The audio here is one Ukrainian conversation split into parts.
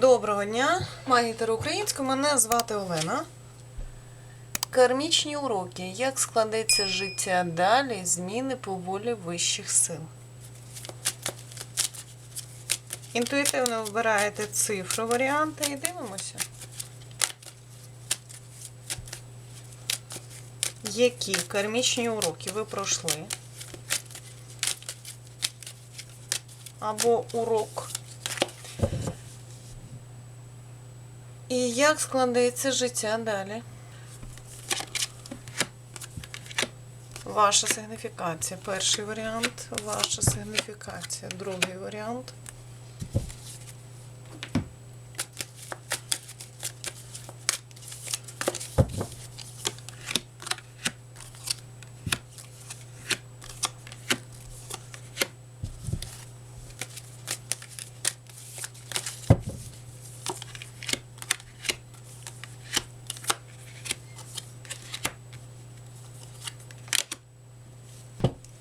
Доброго дня, магітер українською. Мене звати Олена. Кармічні уроки. Як складеться життя далі, зміни по волі вищих сил. Інтуїтивно вибираєте цифру варіанти і дивимося. Які кармічні уроки ви пройшли? Або урок. І як складається життя далі? Ваша сигніфікація. Перший варіант, ваша сигніфікація. Другий варіант.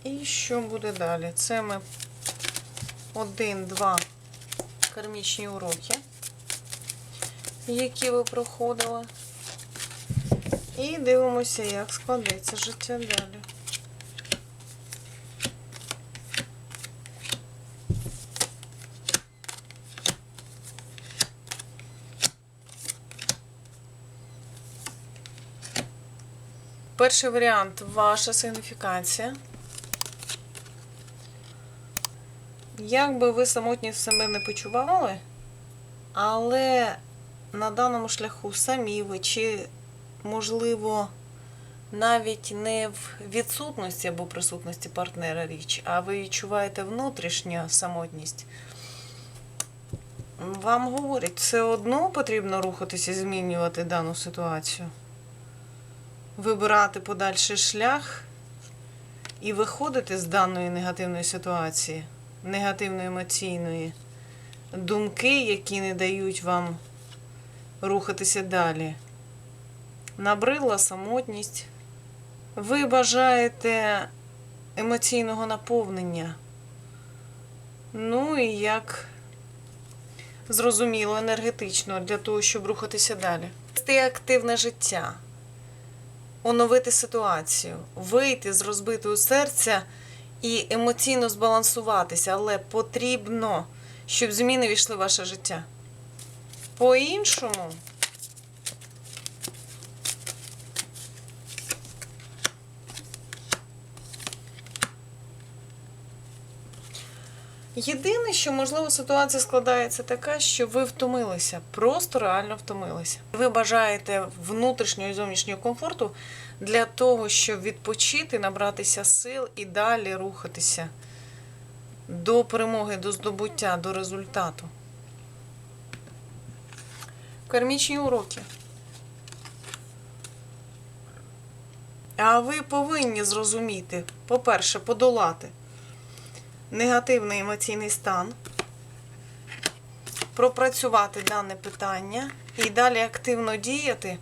І що буде далі? Це ми один, два кармічні уроки, які ви проходили. І дивимося, як складеться життя далі. Перший варіант ваша сигніфікація. Як би ви самотні себе не почували, але на даному шляху самі ви, чи, можливо, навіть не в відсутності або присутності партнера річ, а ви відчуваєте внутрішню самотність, вам говорять, все одно потрібно рухатися і змінювати дану ситуацію, вибирати подальший шлях і виходити з даної негативної ситуації негативної емоційної думки, які не дають вам рухатися далі. Набридла самотність. Ви бажаєте емоційного наповнення. Ну і як зрозуміло, енергетично для того, щоб рухатися далі. Вести активне життя, оновити ситуацію, вийти з розбитого серця і емоційно збалансуватися, але потрібно, щоб зміни війшли в ваше життя. По-іншому. Єдине, що можливо ситуація складається така, що ви втомилися, просто реально втомилися. Ви бажаєте внутрішнього і зовнішнього комфорту для того, щоб відпочити, набратися сил і далі рухатися до перемоги, до здобуття, до результату. Кармічні уроки. А ви повинні зрозуміти, по-перше, подолати негативний емоційний стан, пропрацювати дане питання і далі активно діяти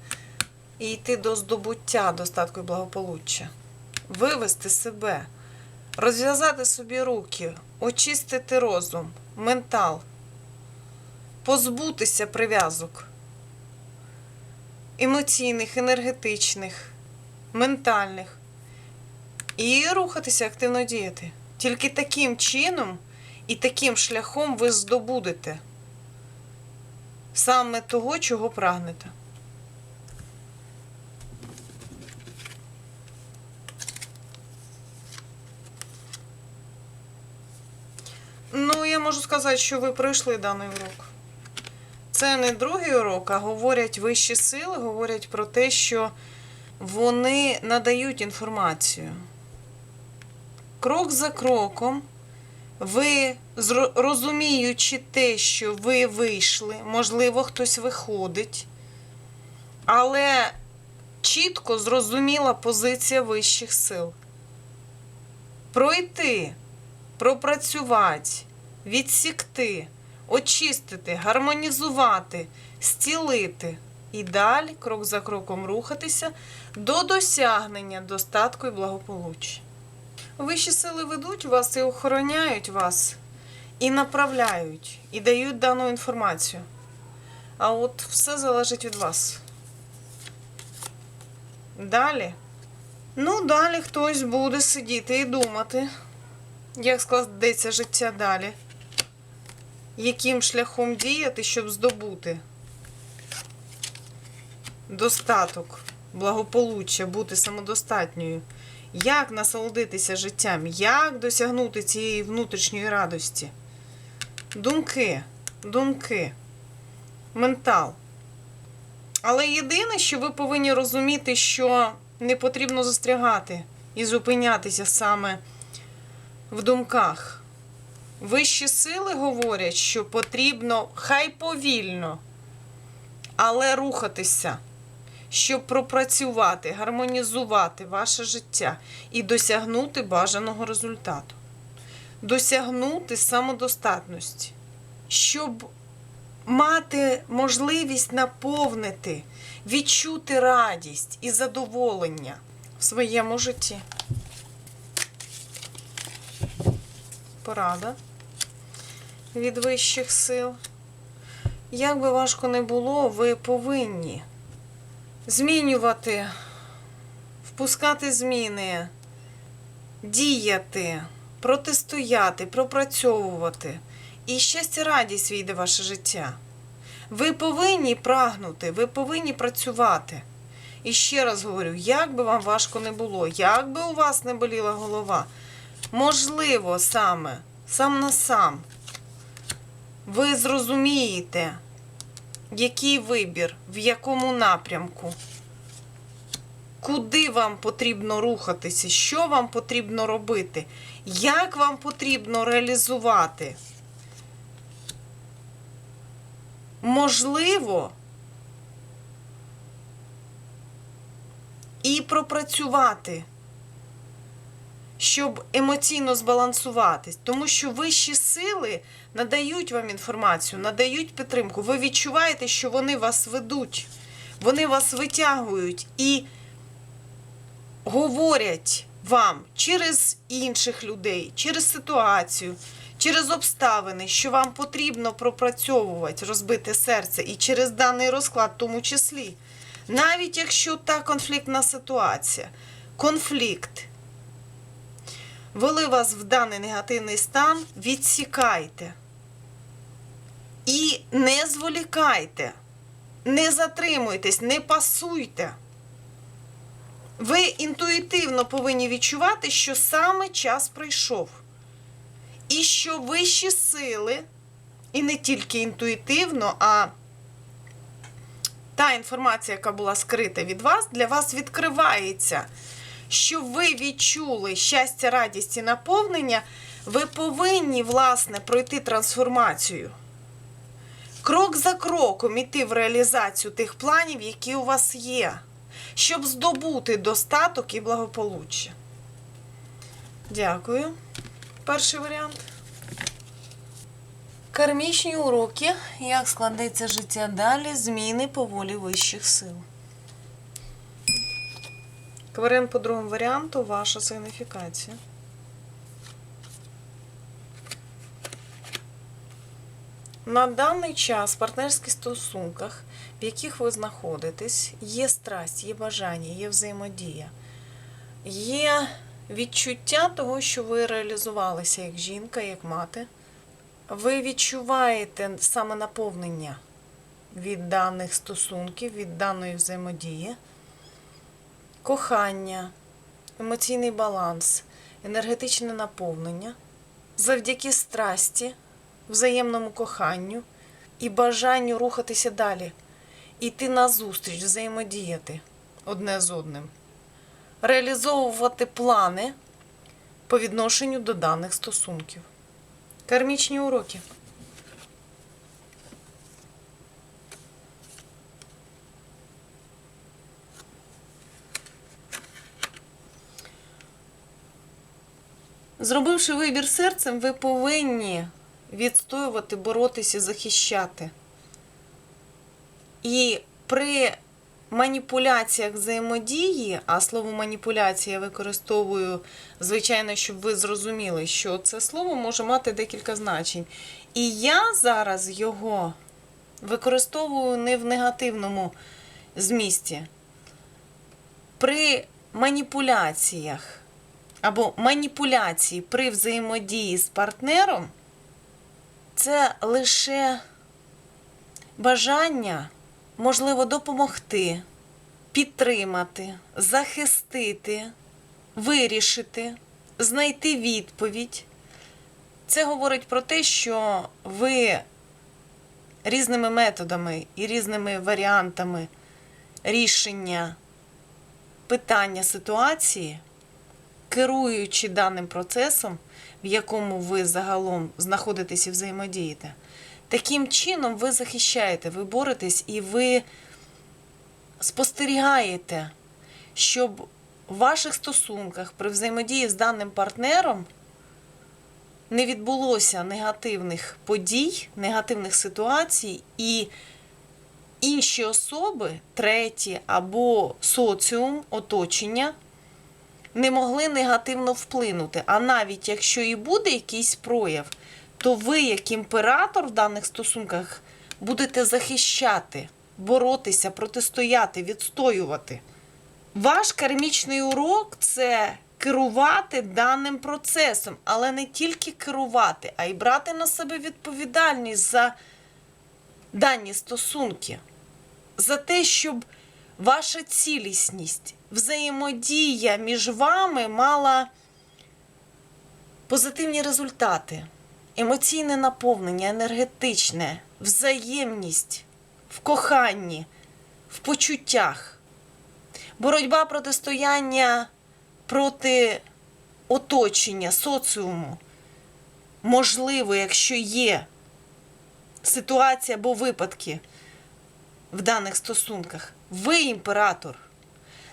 і йти до здобуття достатку і благополуччя, вивести себе, розв'язати собі руки, очистити розум, ментал, позбутися прив'язок емоційних, енергетичних, ментальних і рухатися активно діяти. Тільки таким чином і таким шляхом ви здобудете саме того, чого прагнете. Ну, я можу сказати, що ви пройшли даний урок. Це не другий урок, а говорять вищі сили, говорять про те, що вони надають інформацію. Крок за кроком, ви, розуміючи те, що ви вийшли, можливо, хтось виходить, але чітко зрозуміла позиція вищих сил. Пройти, пропрацювати, відсікти, очистити, гармонізувати, зцілити і далі, крок за кроком рухатися до досягнення достатку і благополуччя. Вищі сили ведуть вас і охороняють вас, і направляють, і дають дану інформацію. А от все залежить від вас. Далі. Ну, далі хтось буде сидіти і думати, як складеться життя далі. Яким шляхом діяти, щоб здобути достаток, благополуччя, бути самодостатньою. Як насолодитися життям, як досягнути цієї внутрішньої радості? Думки, думки, ментал. Але єдине, що ви повинні розуміти, що не потрібно застрягати і зупинятися саме в думках. Вищі сили говорять, що потрібно хай повільно, але рухатися, щоб пропрацювати, гармонізувати ваше життя і досягнути бажаного результату, досягнути самодостатності, щоб мати можливість наповнити, відчути радість і задоволення в своєму житті. Порада від вищих сил. Як би важко не було, ви повинні змінювати, впускати зміни, діяти, протистояти, пропрацьовувати. І щастя, радість війде ваше життя. Ви повинні прагнути, ви повинні працювати. І ще раз говорю, як би вам важко не було, як би у вас не боліла голова, можливо, саме, сам на сам, ви зрозумієте, який вибір, в якому напрямку, куди вам потрібно рухатися, що вам потрібно робити, як вам потрібно реалізувати. Можливо, і пропрацювати, щоб емоційно збалансуватись. Тому що вищі сили надають вам інформацію, надають підтримку. Ви відчуваєте, що вони вас ведуть, вони вас витягують і говорять вам через інших людей, через ситуацію. Через обставини, що вам потрібно пропрацьовувати, розбите серце, і через даний розклад, в тому числі. Навіть якщо та конфліктна ситуація, конфлікт вели вас в даний негативний стан, відсікайте. І не зволікайте, не затримуйтесь, не пасуйте. Ви інтуїтивно повинні відчувати, що саме час прийшов. І що вищі сили, і не тільки інтуїтивно, а та інформація, яка була скрита від вас, для вас відкривається. Щоб ви відчули щастя, радість і наповнення, ви повинні, власне, пройти трансформацію. Крок за кроком іти в реалізацію тих планів, які у вас є, щоб здобути достаток і благополуччя. Дякую. Перший варіант. Кармічні уроки. Як складеться життя далі, зміни по волі вищих сил. Кварен по другому варіанту ваша сигніфікація. На даний час в партнерських стосунках, в яких ви знаходитесь, є страсть, є бажання, є взаємодія, є відчуття того, що ви реалізувалися як жінка, як мати. Ви відчуваєте саме наповнення від даних стосунків, від даної взаємодії, кохання, емоційний баланс, енергетичне наповнення. Завдяки страсті, взаємному коханню і бажанню рухатися далі, іти назустріч, взаємодіяти одне з одним, реалізовувати плани по відношенню до даних стосунків. Кармічні уроки. Зробивши вибір серцем, ви повинні відстоювати, боротися, захищати. І при маніпуляціях взаємодії, а слово маніпуляція я використовую, звичайно, щоб ви зрозуміли, що це слово може мати декілька значень. І я зараз його Використовую не в негативному змісті. При маніпуляціях або маніпуляції при взаємодії з партнером це лише бажання, можливо, допомогти, підтримати, захистити, вирішити, знайти відповідь. Це говорить про те, що ви різними методами і різними варіантами рішення питання ситуації, керуючи даним процесом, в якому ви загалом знаходитесь і взаємодієте, таким чином ви захищаєте, ви боретесь і ви спостерігаєте, щоб в ваших стосунках при взаємодії з даним партнером не відбулося негативних подій, негативних ситуацій, і інші особи, треті або соціум, оточення, не могли негативно вплинути. А навіть якщо і буде якийсь прояв, то ви, як імператор в даних стосунках, будете захищати, боротися, протистояти, відстоювати. Ваш кармічний урок це керувати даним процесом, але не тільки керувати, а й брати на себе відповідальність за дані стосунки, за те, щоб ваша цілісність, взаємодія між вами мала позитивні результати, емоційне наповнення, енергетичне, взаємність в коханні, в почуттях. Боротьба протистояння проти оточення, соціуму. Можливо, якщо є ситуація або випадки в даних стосунках, ви імператор,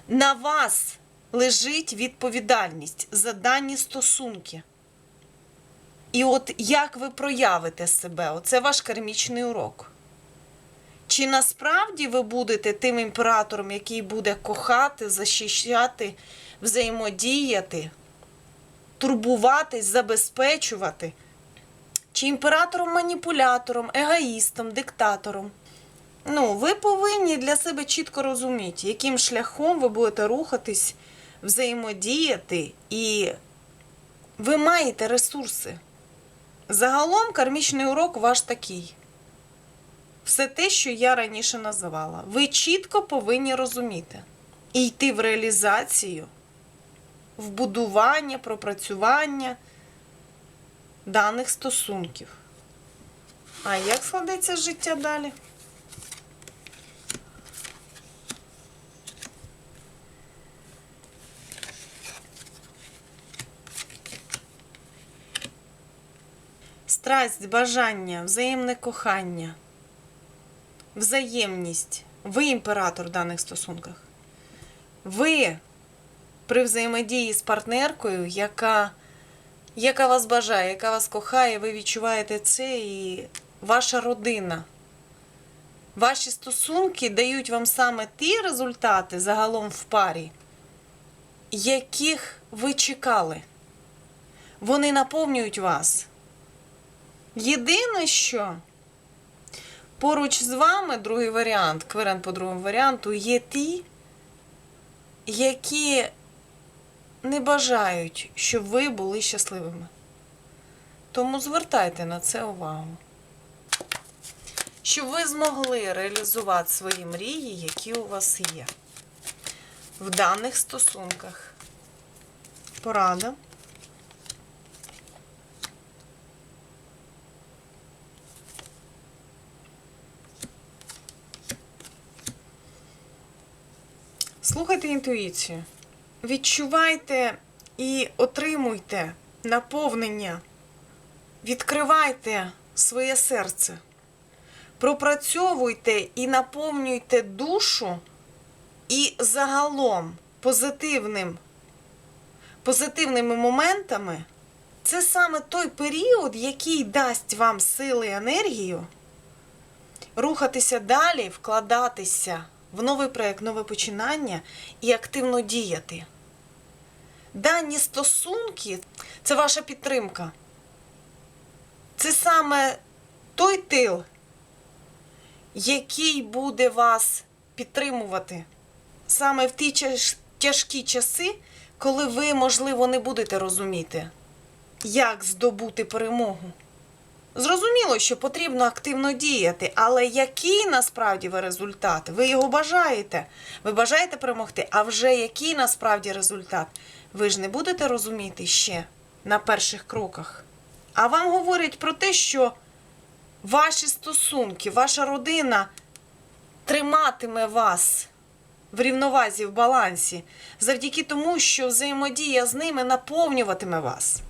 на вас лежить відповідальність за дані стосунки. І от як ви проявите себе, оце ваш кармічний урок. Чи насправді ви будете тим імператором, який буде кохати, захищати, взаємодіяти, турбуватись, забезпечувати? Чи імператором-маніпулятором, егоїстом, диктатором? Ну, ви повинні для себе чітко розуміти, яким шляхом ви будете рухатись, взаємодіяти, і ви маєте ресурси. Загалом кармічний урок ваш такий все те, що я раніше називала. Ви чітко повинні розуміти і йти в реалізацію, в будування, пропрацювання даних стосунків. А як складеться життя далі? Страсть, бажання, взаємне кохання взаємність. Ви імператор в даних стосунках. Ви при взаємодії з партнеркою, яка, яка вас бажає, яка вас кохає, ви відчуваєте це і ваша родина. Ваші стосунки дають вам саме ті результати загалом в парі, яких ви чекали. Вони наповнюють вас. Єдине, що Поруч з вами другий варіант, кверен по другому варіанту, є ті, які не бажають, щоб ви були щасливими. Тому звертайте на це увагу. Щоб ви змогли реалізувати свої мрії, які у вас є. В даних стосунках. Порада. Слухайте інтуїцію. Відчувайте і отримуйте наповнення. Відкривайте своє серце. Пропрацьовуйте і наповнюйте душу і загалом позитивним, позитивними моментами. Це саме той період, який дасть вам сили і енергію рухатися далі, вкладатися в новий проєкт, нове починання і активно діяти. Дані стосунки це ваша підтримка. Це саме той тил, який буде вас підтримувати саме в ті тяжкі часи, коли ви, можливо, не будете розуміти, як здобути перемогу. Зрозуміло, що потрібно активно діяти, але який насправді ви результат? Ви його бажаєте. Ви бажаєте перемогти, а вже який насправді результат? Ви ж не будете розуміти ще на перших кроках. А вам говорять про те, що ваші стосунки, ваша родина триматиме вас в рівновазі, в балансі, завдяки тому, що взаємодія з ними наповнюватиме вас.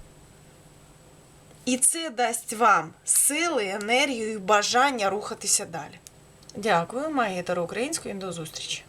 І це дасть вам сили, енергію і бажання рухатися далі. Дякую, Магія Таро Української. До зустрічі.